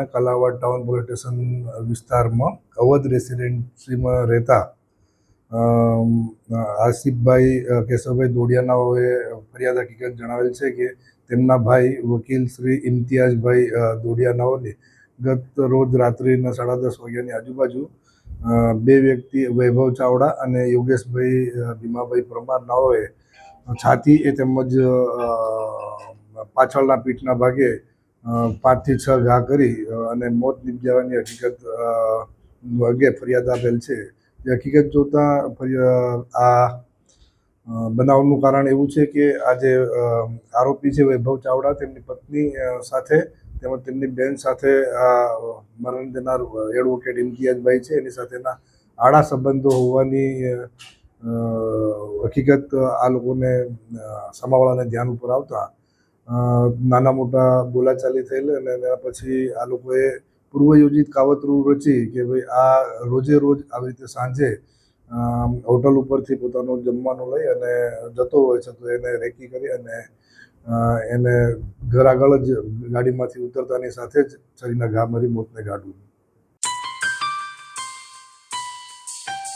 જિલ્લાના Kalavad town police station વિસ્તારમાં અવધ રેસિડેન્સીમાં રહેતા આસિફભાઈ કેશવભાઈ દોડિયાનાઓએ ફરિયાદ હકીકત જણાવેલ છે કે તેમના ભાઈ વકીલ શ્રી ઇમ્તિયાઝભાઈ દોડિયાનાઓને ગત રોજ રાત્રિના સાડા દસ વાગ્યાની આજુબાજુ બે વ્યક્તિ વૈભવ ચાવડા અને યોગેશભાઈ ભીમાભાઈ પરમાર નાઓએ છાતી એ તેમજ પાછળના પીઠના ભાગે પાંચથી છ ઘા કરી અને મોત નિપજાવવાની હકીકત અંગે ફરિયાદ આપેલ છે. એ હકીકત જોતાં આ બનાવનું કારણ એવું છે કે આ જે આરોપી છે વૈભવ ચાવડા, તેમની પત્ની સાથે તેમજ તેમની બેન સાથે આ મરણ દેનાર એડવોકેટ ઇમ્તિયાજભાઈ છે. એની સાથેના આડા સંબંધો હોવાની હકીકત આ લોકોને સામાવાળાને ધ્યાન ઉપર આવતા નાના મોટા બોલાચાલી થયેલ અને એના પછી આ લોકોએ પૂર્વયોજિત કાવતરું રચી કે ભાઈ આ રોજે રોજ આવી રીતે સાંજે હોટલ ઉપરથી પોતાનું જમવાનું લઈ અને જતો હોય છે તો એને રેકી કરી અને એને ઘર આગળ જ ગાડીમાંથી ઉતરતાની સાથે જ શરીરના ઘા મરી મોતને ગાંઠવું